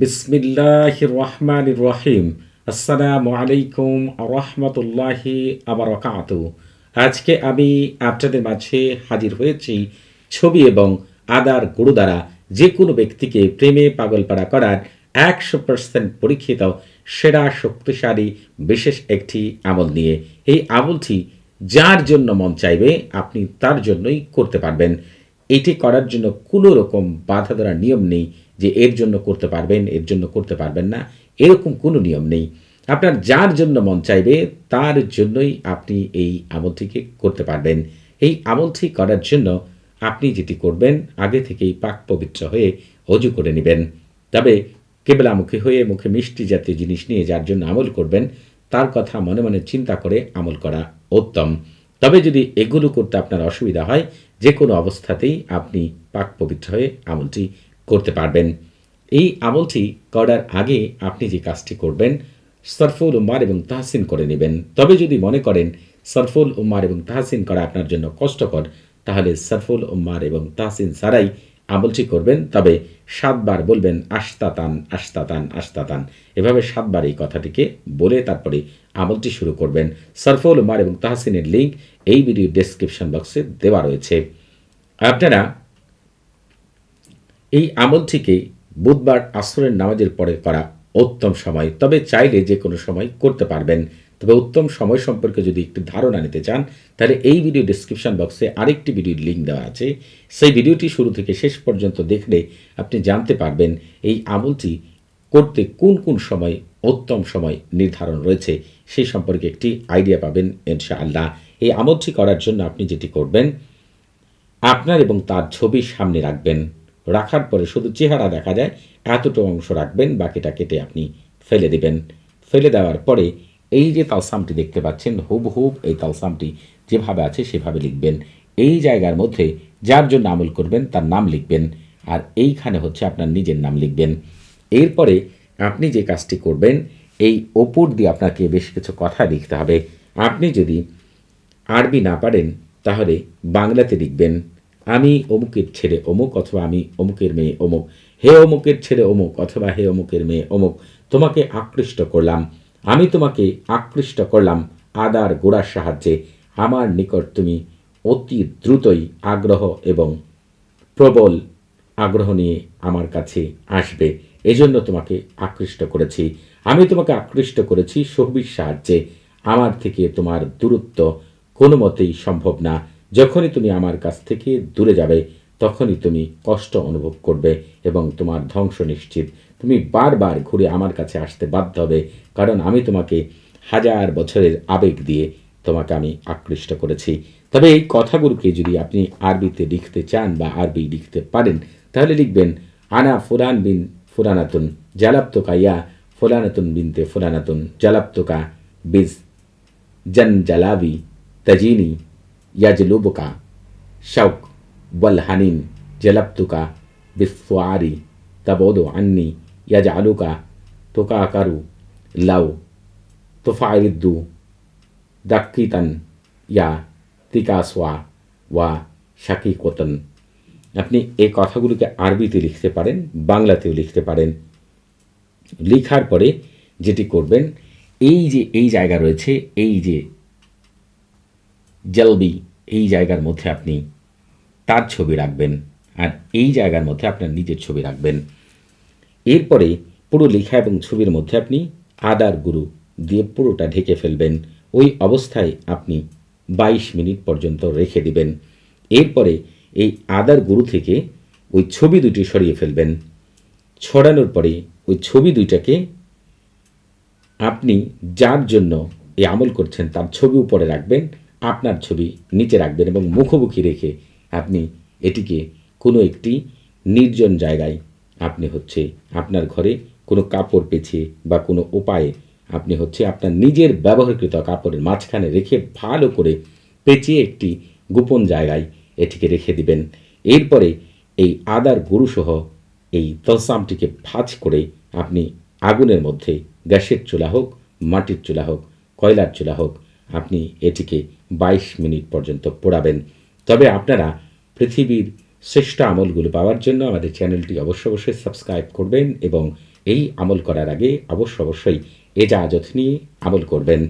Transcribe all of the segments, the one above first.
বিসমিল্লাহ রহমান রহিম। আসসালামু আলাইকুম রহমতুল্লাহি আবরকাত আজকে আমি আপনাদের মাঝে হাজির হয়েছি ছবি এবং আদার গুরু দ্বারা যে কোনো ব্যক্তিকে প্রেমে পাগলপাড়া করার একশো পার্সেন্ট পরীক্ষিত, সেরা, শক্তিশালী, বিশেষ একটি আমল নিয়ে। এই আমলটি যার জন্য মন চাইবে, আপনি তার জন্যই করতে পারবেন। এটি করার জন্য কোনো রকম বাধা ধরার নিয়ম নেই। যে এর জন্য করতে পারবেন, এর জন্য করতে পারবেন না, এরকম কোনো নিয়ম নেই। আপনার যার জন্য মন চাইবে, তার জন্যই আপনি এই আমলটিকে করতে পারবেন। এই আমলটি করার জন্য আপনি যেটি করবেন, আগে থেকেই পাক পবিত্র হয়ে অজু করে নেবেন। তবে কেবলামুখী হয়ে মুখে মিষ্টি জাতীয় জিনিস নিয়ে যার জন্য আমল করবেন, তার কথা মনে মনে চিন্তা করে আমল করা উত্তম। তবে যদি এগুলো করতে আপনার অসুবিধা হয় যে কোনো অবস্থাতেই আপনি পাক পবিত্র হয়ে আমলটি করতে পারবেন। এই আমলটি করার আগে আপনি যে কাজটি করবেন, সরফুল উম্মার এবং তাহসিন করে নেবেন। তবে যদি মনে করেন সরফুল উম্মার এবং তাহসিন করা আপনার জন্য কষ্টকর, তাহলে সরফুল উম্মার এবং তাহসিন ছাড়াই আমলটি করবেন। তবে সাতবার বলবেন আস্তাতান আস্তাতান আস্তাতান এভাবে সাতবার এই কথাটিকে বলে তারপরে আমলটি শুরু করবেন। সরফুল উম্মার এবং তাহসিনের লিঙ্ক এই ভিডিও ডেসক্রিপশন বক্সে দেওয়া রয়েছে। আপনারা এই আমলটিকে বুধবার আসরের নামাজের পরে করা উত্তম সময়। তবে চাইলে যে কোনো সময় করতে পারবেন। তবে উত্তম সময় সম্পর্কে যদি একটু ধারণা নিতে চান, তাহলে এই ভিডিও ডিসক্রিপশন বক্সে আরেকটি ভিডিওর লিঙ্ক দেওয়া আছে। সেই ভিডিওটি শুরু থেকে শেষ পর্যন্ত দেখলে আপনি জানতে পারবেন এই আমলটি করতে কোন কোন সময় উত্তম সময় নির্ধারণ রয়েছে সেই সম্পর্কে একটি আইডিয়া পাবেন ইনশাআল্লাহ। এই আমলটি করার জন্য আপনি যেটি করবেন, আপনার এবং তার ছবি সামনে রাখবেন। রাখার পরে শুধু চেহারা দেখা যায়, এতটুকু অংশ রাখবেন, বাকিটা কেটে আপনি ফেলে দেবেন। ফেলে দেওয়ার পরে এই যে তালসামটি দেখতে পাচ্ছেন হুব হুব এই তালসামটি যেভাবে আছে সেভাবে লিখবেন। এই জায়গার মধ্যে যার জন্য আমল করবেন তার নাম লিখবেন, আর এইখানে হচ্ছে আপনার নিজের নাম লিখবেন। এরপরে আপনি যে কাজটি করবেন, এই ওপর দিয়ে আপনাকে বেশ কিছু কথা লিখতে হবে। আপনি যদি আরবি না পারেন, তাহলে বাংলাতে লিখবেন। আমি অমুকের ছেলে অমুক অথবা আমি অমুকের মেয়ে অমুক। হে অমুকের ছেলে অমুক অথবা হে অমুকের মেয়ে অমুক। তোমাকে আকৃষ্ট করলাম। আমি তোমাকে আকৃষ্ট করলাম আদার গোড়ার সাহায্যে। আমার নিকট তুমি অতি দ্রুতই আগ্রহ এবং প্রবল আগ্রহ নিয়ে আমার কাছে আসবে। এজন্য তোমাকে আকৃষ্ট করেছি। আমি তোমাকে আকৃষ্ট করেছি সহবির সাহায্যে। আমার থেকে তোমার দূরত্ব কোনো মতেই সম্ভব না। যখনই তুমি আমার কাছ থেকে দূরে যাবে, তখনই তুমি কষ্ট অনুভব করবে এবং তোমার ধ্বংস নিশ্চিত। তুমি বারবার ঘুরে আমার কাছে আসতে বাধ্য হবে, কারণ আমি তোমাকে হাজার বছরের আবেগ দিয়ে তোমাকে আমি আকৃষ্ট করেছি। তবে এই কথাগুলোকে যদি আপনি আরবিতে লিখতে চান বা আরবি লিখতে পারেন, তাহলে লিখবেন, আনা ফুরান বিন ফুরানাতুন জালাপ্তকা ইয়া ফুলানাতুন বিনতে ফুলানাতুন জালাপ্তকা বিজ জন জালাবি তাজিনি ইয়াজলুবকা শৌক বল হানিন জলাপ্তুকা বিসফারি তবোদো আন্নি ইয়াজআলুকা তোকাকারু লাউ তুফাইরিদ্দু দাক্কিতান ইয়া তিকাসওয়া ওয়া শাকিকতন আপনি এই কথাগুলোকে আরবিতে লিখতে পারেন, বাংলাতেও লিখতে পারেন। লিখার পরে যেটি করবেন, এই যে এই জায়গা রয়েছে, এই যে জলবি, এই জায়গার মধ্যে আপনি তার ছবি রাখবেন আর এই জায়গার মধ্যে আপনার নিজের ছবি রাখবেন। এরপরে পুরো লেখা এবং ছবির মধ্যে আপনি আদার গুরু দিয়ে পুরোটা ঢেকে ফেলবেন। ওই অবস্থায় আপনি বাইশ মিনিট পর্যন্ত রেখে দিবেন। এরপরে এই আদার গুরু থেকে ওই ছবি দুটি সরিয়ে ফেলবেন। ছড়ানোর পরে ওই ছবি দুইটাকে আপনি যার জন্য এই আমল করছেন তার ছবি উপরে রাখবেন। আপনার ছবি নিচে রাখবেন এবং মুখোমুখি রেখে আপনি এটিকে কোনো একটি নির্জন জায়গায় আপনি হচ্ছে আপনার ঘরে কোনো কাপড় পেছিয়ে বা কোনো উপায়ে আপনি হচ্ছে আপনার নিজের ব্যবহারকৃত কাপড়ের মাঝখানে রেখে ভালো করে পেঁচিয়ে একটি গোপন জায়গায় এটিকে রেখে দিবেন। এরপরে এই আদার গরুসহ এই তলসামটিকে ভাজ করে আপনি আগুনের মধ্যে গ্যাসের চুলা হোক, মাটির চুলা হোক, কয়লার চুলা হোক, আপনি এটিকে বাইশ মিনিট পর্যন্ত পোড়াবেন। তবে আপনারা পৃথিবীর শ্রেষ্ঠ আমলগুলো পাওয়ার জন্য আমাদের চ্যানেলটি অবশ্য অবশ্যই সাবস্ক্রাইব করবেন এবং এই আমল করার আগে অবশ্য অবশ্যই এজাজত নিয়ে আমল করবেন।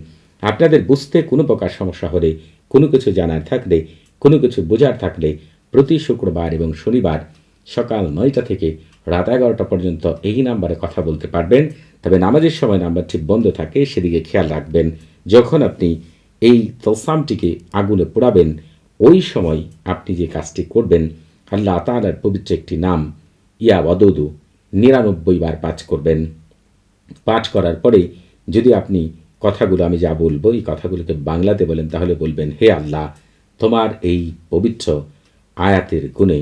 আপনাদের বুঝতে কোনো প্রকার সমস্যা হলে, কোনো কিছু জানার থাকলে, কোনো কিছু বোঝার থাকলে প্রতি শুক্রবার এবং শনিবার সকাল নয়টা থেকে রাত এগারোটা পর্যন্ত এই নাম্বারে কথা বলতে পারবেন। তবে নামাজের সময় নাম্বারটি বন্ধ থাকে, সেদিকে খেয়াল রাখবেন। যখন আপনি এই তলসামটিকে আগুনে পোড়াবেন। ওই সময় আপনি যে কাজটি করবেন, আল্লাহ তালার পবিত্র একটি নাম, ইয়া ওয়াদুদু, নিরানব্বই বার পাঠ করবেন। পাঠ করার পরে যদি আপনি কথাগুলো, আমি যা বলব এই কথাগুলোকে বাংলাতে বলেন, তাহলে বলবেন, হে আল্লাহ, তোমার এই পবিত্র আয়াতের গুণে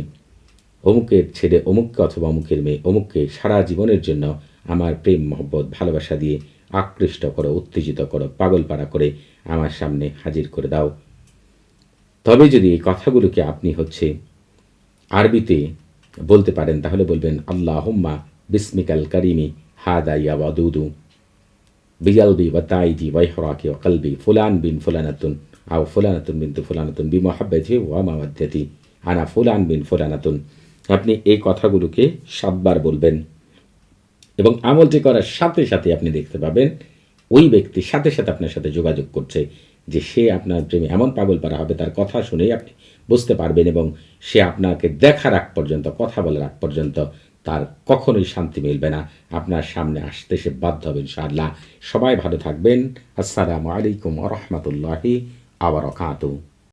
অমুকের ছেলে অমুককে অথবা অমুকের মেয়ে অমুককে সারা জীবনের জন্য আমার প্রেম, মহব্বত, ভালোবাসা দিয়ে আকৃষ্ট করো, উত্তেজিত করো, পাগলপাড়া করে আমার সামনে হাজির করে দাও। তবে যদি এই কথাগুলোকে আপনি হচ্ছে আরবিতে বলতে পারেন, তাহলে বলবেন আল্লাহ হুম্মা বিসমিকাল করিমি হাদা ইয়া ওয়াদুদু বিজালবি ওয়াতাইদি ওয়াইহরাকি কলবি ফুলান বিন ফুলানাতুন আও ফুলানাতুন বিন্তু ফুলানাতুন বি বিমহাব্বতি ওয়া মাওয়াদ্দাতি। আনা ফুলান বিন ফুলানাতুন। আপনি এই কথাগুলোকে সাতবার বলবেন। এবং আমলটি করার সাথে সাথে আপনি দেখতে পাবেন ওই ব্যক্তি সাথে সাথে আপনার সাথে যোগাযোগ করছে যে সে আপনার প্রেমে এমন পাগল পারা হবে, তার কথা শুনেই আপনি বুঝতে পারবেন এবং সে আপনাকে দেখার আগ পর্যন্ত, কথা বলার আগ পর্যন্ত তার কখনোই শান্তি মিলবে না। আপনার সামনে আসতে সে বাধ্য হবে ইনশাআল্লাহ। সবাই ভালো থাকবেন। আসসালামু আলাইকুম রহমতুল্লাহি আবার